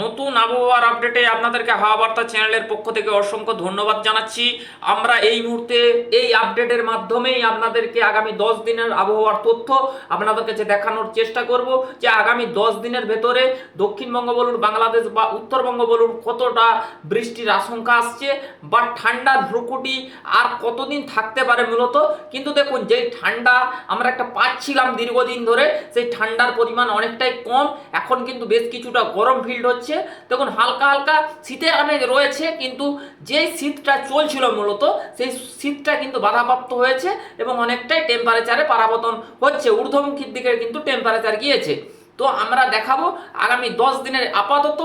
নতুন আবহাওয়ার আপডেটে আপনাদেরকে হাওয়া বার্তা চ্যানেলের পক্ষ থেকে অসংখ্য ধন্যবাদ জানাচ্ছি। আমরা এই মুহূর্তে এই আপডেটের মাধ্যমেই আপনাদেরকে আগামী দশ দিনের আবহাওয়ার তথ্য আপনাদের কাছে দেখানোর চেষ্টা করব যে আগামী দশ দিনের ভেতরে দক্ষিণবঙ্গ বলুন বাংলাদেশ বা উত্তরবঙ্গ বলুন কতটা বৃষ্টির আশঙ্কা আসছে বা ঠান্ডার ভ্রুকুটি আর কতদিন থাকতে পারে মূলত? কিন্তু দেখুন, যেই ঠান্ডা আমরা একটা পাচ্ছিলাম দীর্ঘদিন ধরে, সেই ঠান্ডার পরিমাণ অনেকটাই কম। এখন কিন্তু বেশ কিছুটা গরম ফিল্ড হচ্ছে। দেখুন, হালকা হালকা শীতের আমেজ রয়েছে, কিন্তু যেই শীতটা চলছিল মূলত, সেই শীতটা কিন্তু বাধাপ্রাপ্ত হয়েছে এবং অনেকটাই টেম্পারেচারে পারাবতন হচ্ছে। ঊর্ধ্বমুখীর দিকে কিন্তু টেম্পারেচার গিয়েছে। তো আমরা দেখাবো আগামী দশ দিনের আপাতত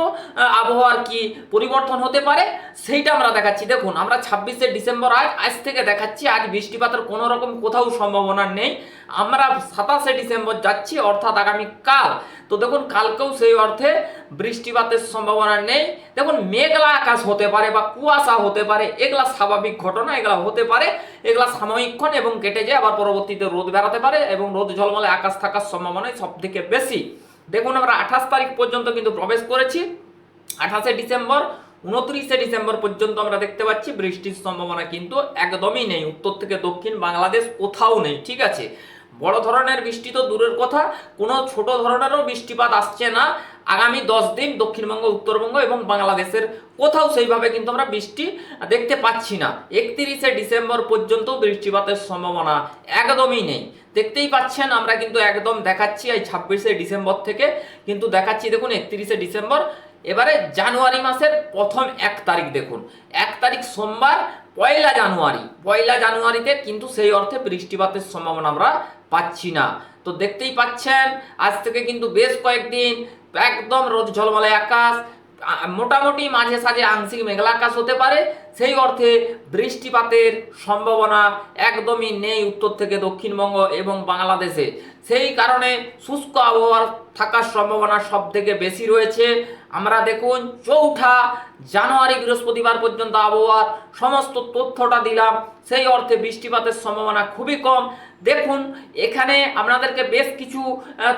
আবহাওয়ার কি পরিবর্তন হতে পারে, সেইটা আমরা দেখাচ্ছি। দেখুন, আমরা ছাব্বিশে ডিসেম্বর, আজ আজ থেকে দেখাচ্ছি, আজ বৃষ্টিপাতের কোনো রকম কোথাও সম্ভাবনা নেই। আমরা সাতাশে ডিসেম্বর যাচ্ছি, অর্থাৎ আগামী কাল। তো দেখুন, কালকেও সেই অর্থে বৃষ্টিপাতের সম্ভাবনা নেই। দেখুন, মেঘলা আকাশ হতে পারে বা কুয়াশা হতে পারে, এগুলা স্বাভাবিক ঘটনা, এগুলা হতে পারে। এগুলা সাময়িকক্ষণ এবং কেটে যায়, আবার পরবর্তীতে রোদ বেড়াতে পারে এবং রোদ ঝলমলে আকাশ থাকার সম্ভাবনাই সব থেকে বেশি। দেখুন, আমরা আঠাশ তারিখ পর্যন্ত কিন্তু প্রবেশ করেছি। আঠাশে ডিসেম্বর, উনত্রিশে ডিসেম্বর পর্যন্ত আমরা দেখতে পাচ্ছি, বৃষ্টির সম্ভাবনা কিন্তু একদমই নেই। উত্তর থেকে দক্ষিণ বাংলাদেশ কোথাও নেই, ঠিক আছে? বড় ধরনের বৃষ্টি তো দূরের কথা, কোনো ছোট ধরনেরও বৃষ্টিপাত আসছে না। আগামী দশ দিন দক্ষিণবঙ্গ, উত্তরবঙ্গ এবং বাংলাদেশের কোথাও সেইভাবে কিন্তু আমরা বৃষ্টি দেখতে পাচ্ছি না। একত্রিশে ডিসেম্বর পর্যন্ত বৃষ্টিপাতের সম্ভাবনা একদমই নেই। দেখতেই পাচ্ছেন, আমরা কিন্তু একদম দেখাচ্ছি এই ছাব্বিশে ডিসেম্বর থেকে, কিন্তু দেখাচ্ছি দেখুন একত্রিশে ডিসেম্বর, এবারে জানুয়ারি মাসের প্রথম এক তারিখ দেখুন। এক তারিখ সোমবার, পয়লা জানুয়ারি। পয়লা জানুয়ারিতে কিন্তু সেই অর্থে বৃষ্টিপাতের সম্ভাবনা আমরা পাচ্ছি না। তো দেখতেই পাচ্ছেন, আজ থেকে কিন্তু বেশ কয়েকদিন একদম রোদ ঝলমলে আকাশ মোটামুটি মাঝে সাঝে আংশিক মেঘলা আকাশ হতে পারে। সেই অর্থে বৃষ্টিপাতের সম্ভাবনা একদমই নেই উত্তর থেকে দক্ষিণবঙ্গ এবং বাংলাদেশে। সেই কারণে শুষ্ক আবহাওয়ার থাকার সম্ভাবনা সব থেকে বেশি রয়েছে। আমরা দেখুন, চৌঠা জানুয়ারি বৃহস্পতিবার পর্যন্ত আবহাওয়ার সমস্ত তথ্যটা দিলাম। সেই অর্থে বৃষ্টিপাতের সম্ভাবনা খুবই কম। দেখুন, এখানে আপনাদেরকে বেশ কিছু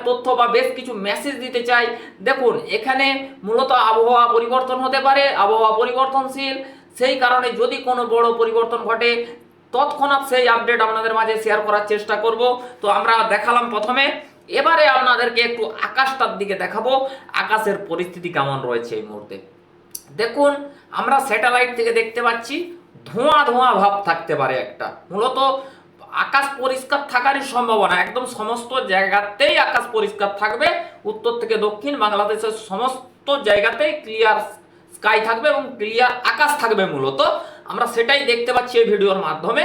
তথ্য বা বেশ কিছু মেসেজ দিতে চাই। দেখুন, এখানে মূলত আবহাওয়া পরিবর্তন হতে পারে, আবহাওয়া পরিবর্তনশীল। সেই কারণে যদি কোনো বড় পরিবর্তন ঘটে, তৎক্ষণাৎ সেই আপডেট আপনাদের মাঝে শেয়ার করার চেষ্টা করব। তো আমরা দেখালাম প্রথমে। এবারে আপনাদেরকে একটু আকাশটার দিকে দেখাবো। আকাশের পরিস্থিতি কেমন রয়েছে এই মুহূর্তে? দেখুন, আমরা স্যাটেলাইট থেকে দেখতে পাচ্ছি, ধোঁয়া ধোঁয়া ভাব থাকতে পারে একটা। মূলত আকাশ পরিষ্কার থাকারই সম্ভাবনা। একদম সমস্ত জায়গাতেই আকাশ পরিষ্কার থাকবে। উত্তর থেকে দক্ষিণ বাংলাদেশের সমস্ত জায়গাতেই ক্লিয়ার স্কাই থাকবে এবং ক্লিয়ার আকাশ থাকবে মূলত। আমরা সেটাই দেখতে পাচ্ছি এই ভিডিওর মাধ্যমে।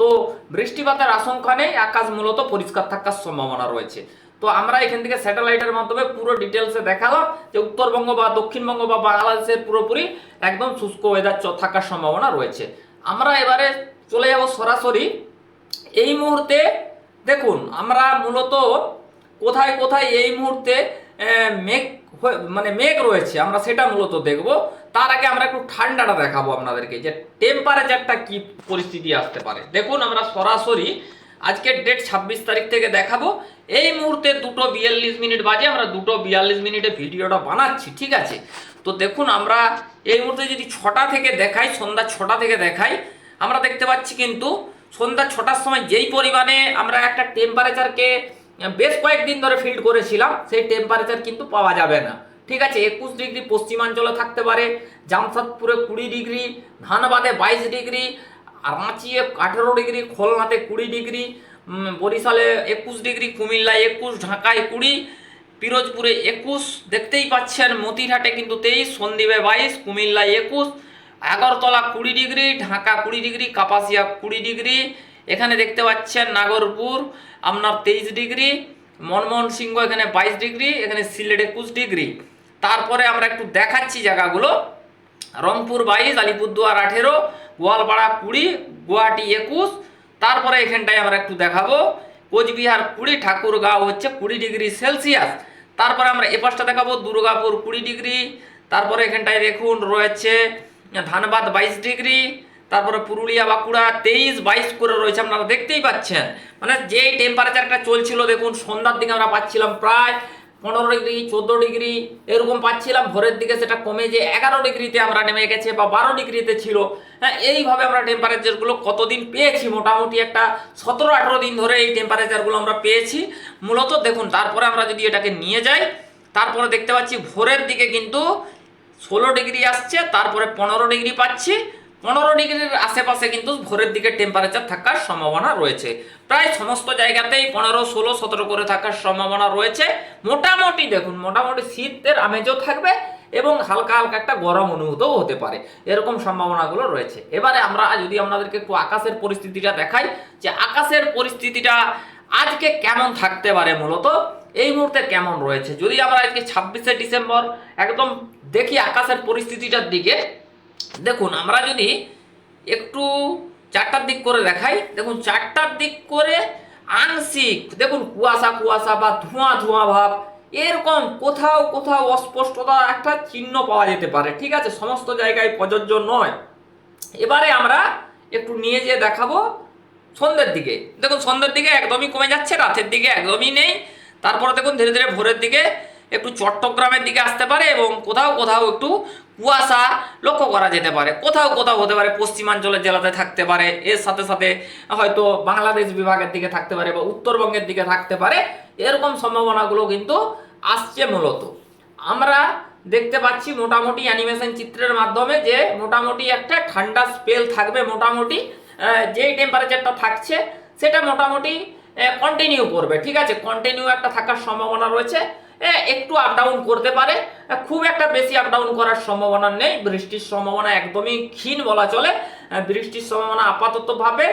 তো বৃষ্টিপাতের আশঙ্কা নেই, আকাশ মূলত পরিষ্কার থাকার সম্ভাবনা রয়েছে। তো আমরা এখান থেকে স্যাটেলাইটের মাধ্যমে পুরো ডিটেলসে দেখালাম যে উত্তরবঙ্গ বা দক্ষিণবঙ্গ বা বাংলাদেশের পুরোপুরি একদম শুষ্ক ওয়েদার থাকার সম্ভাবনা রয়েছে। আমরা এবারে চলে যাব সরাসরি এই মুহূর্তে দেখুন, আমরা মূলত কোথায় কোথায় এই মুহূর্তে মেঘ মানে মেঘ রয়েছে, আমরা সেটা মূলত দেখব। তার আগে আমরা একটু ঠান্ডাটা দেখাবো আপনাদেরকে, যে টেম্পারেচারটা কি পরিস্থিতি আসতে পারে। দেখুন, আমরা সরাসরি আজকের ডেট ছাব্বিশ তারিখ থেকে দেখাবো। এই মুহূর্তে দুটো বিয়াল্লিশ মিনিট বাজে, আমরা দুটো বিয়াল্লিশ মিনিটে ভিডিওটা বানাচ্ছি, ঠিক আছে? তো দেখুন, আমরা এই মুহূর্তে যদি ছটা থেকে দেখাই, সন্ধ্যা ছটা থেকে দেখাই, আমরা দেখতে পাচ্ছি কিন্তু সন্ধ্যা ছটার সময় যেই পরিমাণে আমরা একটা টেম্পারেচারকে বেশ কয়েকদিন ধরে ফিল্ড করেছিলাম, সেই টেম্পারেচার কিন্তু পাওয়া যাবে না। ঠিক আছে, একুশ ডিগ্রি পশ্চিমাঞ্চলে থাকতে পারে, জামশাদপুরে কুড়ি ডিগ্রি, ধানবাদে বাইশ ডিগ্রি, রাঁচিয়ে আঠেরো ডিগ্রি, খুলনাতে কুড়ি ডিগ্রি বরিশালে একুশ ডিগ্রি, কুমিল্লায় একুশ, ঢাকায় কুড়ি, পিরোজপুরে একুশ, দেখতেই পাচ্ছেন মতিরহাটে কিন্তু তেইশ, সন্দ্বীপে বাইশ, কুমিল্লায় একুশ আগরতলা কুড়ি ডিগ্রি, ঢাকা কুড়ি ডিগ্রি, কাপাসিয়া কুড়ি ডিগ্রি, এখানে দেখতে পাচ্ছেন নাগরপুর, আপনার তেইশ ডিগ্রি, মনমোহন সিংহ এখানে বাইশ ডিগ্রি, এখানে সিলেট একুশ ডিগ্রি। তারপরে আমরা একটু দেখাচ্ছি জায়গাগুলো। রংপুর বাইশ, আলিপুরদুয়ার আঠেরো, গোয়ালপাড়া কুড়ি, গুয়াহাটি একুশ। তারপরে এখানটায় আমরা একটু দেখাবো। কোচবিহার কুড়ি, ঠাকুরগাঁও হচ্ছে কুড়ি ডিগ্রি সেলসিয়াস। তারপরে আমরা এ পাশটা দেখাবো, দুর্গাপুর কুড়ি ডিগ্রি। তারপরে এখানটায় দেখুন রয়েছে ধানবাদ বাইশ ডিগ্রি, তারপরে পুরুলিয়া, বাঁকুড়া, তেইশ, বাইশ করে রয়েছে, আপনারা দেখতেই পাচ্ছেন। মানে যেই টেম্পারেচারটা চলছিল, দেখুন, সন্ধ্যার দিকে আমরা পাচ্ছিলাম প্রায় পনেরো ডিগ্রি, চোদ্দ ডিগ্রি, এরকম পাচ্ছিলাম, ভোরের দিকে সেটা কমে যে এগারো ডিগ্রিতে আমরা নেমে গেছে বা বারো ডিগ্রিতে ছিল। হ্যাঁ এইভাবে আমরা টেম্পারেচারগুলো কতদিন পেয়েছি? মোটামুটি একটা সতেরো, আঠেরো দিন ধরে এই টেম্পারেচারগুলো আমরা পেয়েছি। মূলত দেখুন, তারপরে আমরা যদি এটাকে নিয়ে যাই, তারপরে দেখতে পাচ্ছি ভোরের দিকে কিন্তু ষোলো ডিগ্রি আসছে, তারপরে পনেরো ডিগ্রি পাচ্ছি। পনেরো ডিগ্রির আশেপাশে কিন্তু ভোরের দিকে টেম্পারেচার থাকার সম্ভাবনা রয়েছে। প্রায় সমস্ত জায়গাতেই পনেরো, ষোলো, সতেরো করে থাকার সম্ভাবনা রয়েছে। মোটামুটি দেখুন, মোটামুটি শীতের আমেজও থাকবে এবং হালকা হালকা একটা গরম অনুভূতও হতে পারে। এরকম সম্ভাবনাগুলো রয়েছে। এবারে আমরা, যদি আপনাদেরকে একটু আকাশের পরিস্থিতিটা দেখাই, যে আকাশের পরিস্থিতিটা আজকে কেমন থাকতে পারে মূলত? এই মুহূর্তে কেমন রয়েছে? যদি আমরা আজকে ছাব্বিশে ডিসেম্বর, একদম দেখি আকাশের পরিস্থিতিটার দিকে। দেখুন, আমরা যদি একটু চারটার দিক করে দেখাই, দেখুন, চারটার দিক করে আংশিক, দেখুন, কুয়াশা কুয়াশা বা ধোঁয়া ধোঁয়া ভাব, এরকম কোথাও কোথাও অস্পষ্টতা একটা চিহ্ন পাওয়া যেতে পারে, ঠিক আছে? সমস্ত জায়গায় প্রযোজ্য নয়। এবারে আমরা একটু নিয়ে যেয়ে দেখাবো সন্ধ্যের দিকে। দেখুন, সন্ধ্যের দিকে একদমই কমে যাচ্ছে, রাতের দিকে একদমই নেই। তারপরে দেখুন, ধীরে ধীরে ভোরের দিকে একটু চট্টগ্রামের দিকে আসতে পারে এবং কোথাও কোথাও একটু কুয়াশা লক্ষ্য করা যেতে পারে। কোথাও কোথাও হতে পারে পশ্চিমাঞ্চলের জেলাতে থাকতে পারে। এর সাথে সাথে হয়তো বাংলাদেশ বিভাগের দিকে থাকতে পারে বা উত্তরবঙ্গের দিকে থাকতে পারে। এরকম সম্ভাবনাগুলো কিন্তু আসছে মূলত। আমরা দেখতে পাচ্ছি মোটামুটি অ্যানিমেশন চিত্রের মাধ্যমে যে মোটামুটি একটা ঠান্ডা স্পেল থাকবে মোটামুটি যেই টেম্পারেচারটা থাকছে, সেটা মোটামুটি কন্টিনিউ করবে। ঠিক আছে? কন্টিনিউ একটা থাকার সম্ভাবনা রয়েছে। একটু আপ ডাউন করতে পারে। খুব একটা বেশি আপ ডাউন করার সম্ভাবনা নেই। বৃষ্টির সম্ভাবনা একদমই ক্ষীণ বলা চলে। বৃষ্টির সম্ভাবনা আপাততভাবে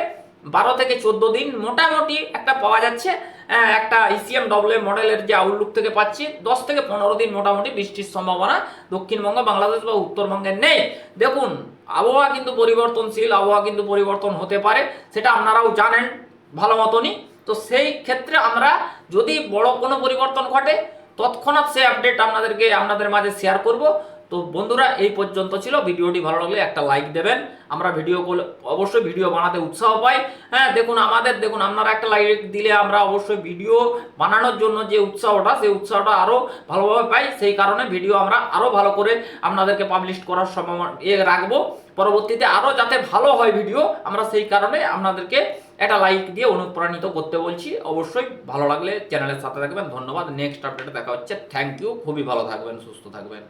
বারো থেকে চোদ্দ দিন মোটামুটি একটা পাওয়া যাচ্ছে। একটা ইসিএম ডব্লিউ মডেলের যে আউটলুক থেকে পাচ্ছি, দশ থেকে পনেরো দিন মোটামুটি বৃষ্টির সম্ভাবনা দক্ষিণবঙ্গ, বাংলাদেশ বা উত্তরবঙ্গে নেই। দেখুন, আবহাওয়া কিন্তু পরিবর্তনশীল, আবহাওয়া কিন্তু পরিবর্তন হতে পারে, সেটা আপনারাও জানেন ভালো মতনই। তো সেই ক্ষেত্রে আমরা যদি বড় কোনো পরিবর্তন ঘটে তৎক্ষণাৎ সেই আপডেট আপনাদেরকে আপনাদের মাঝে শেয়ার করব। তো বন্ধুরা, এই পর্যন্ত ছিল। ভিডিওটি ভালো লাগলে একটা লাইক দেবেন। আমরা ভিডিও অবশ্যই ভিডিও বানাতে উৎসাহ পাই। হ্যাঁ দেখুন আমাদের, দেখুন আপনারা একটা লাইক দিলে আমরা অবশ্যই ভিডিও বানানোর জন্য যে উৎসাহটা, সেই উৎসাহটা আরও ভালোভাবে পাই। সেই কারণে ভিডিও আমরা আরও ভালো করে আপনাদেরকে পাবলিশ করার সম্ভাবনা রাখব। পরবর্তীতে আরও যাতে ভালো হয় ভিডিও আমরা সেই কারণে আপনাদেরকে একটা লাইক দিয়ে অনুপ্রাণিত করতে বলছি। অবশ্যই ভালো লাগলে চ্যানেলের সাথে থাকবেন। ধন্যবাদ। নেক্সট আপডেটে দেখা হচ্ছে। থ্যাংক ইউ খুবই ভালো থাকবেন, সুস্থ থাকবেন।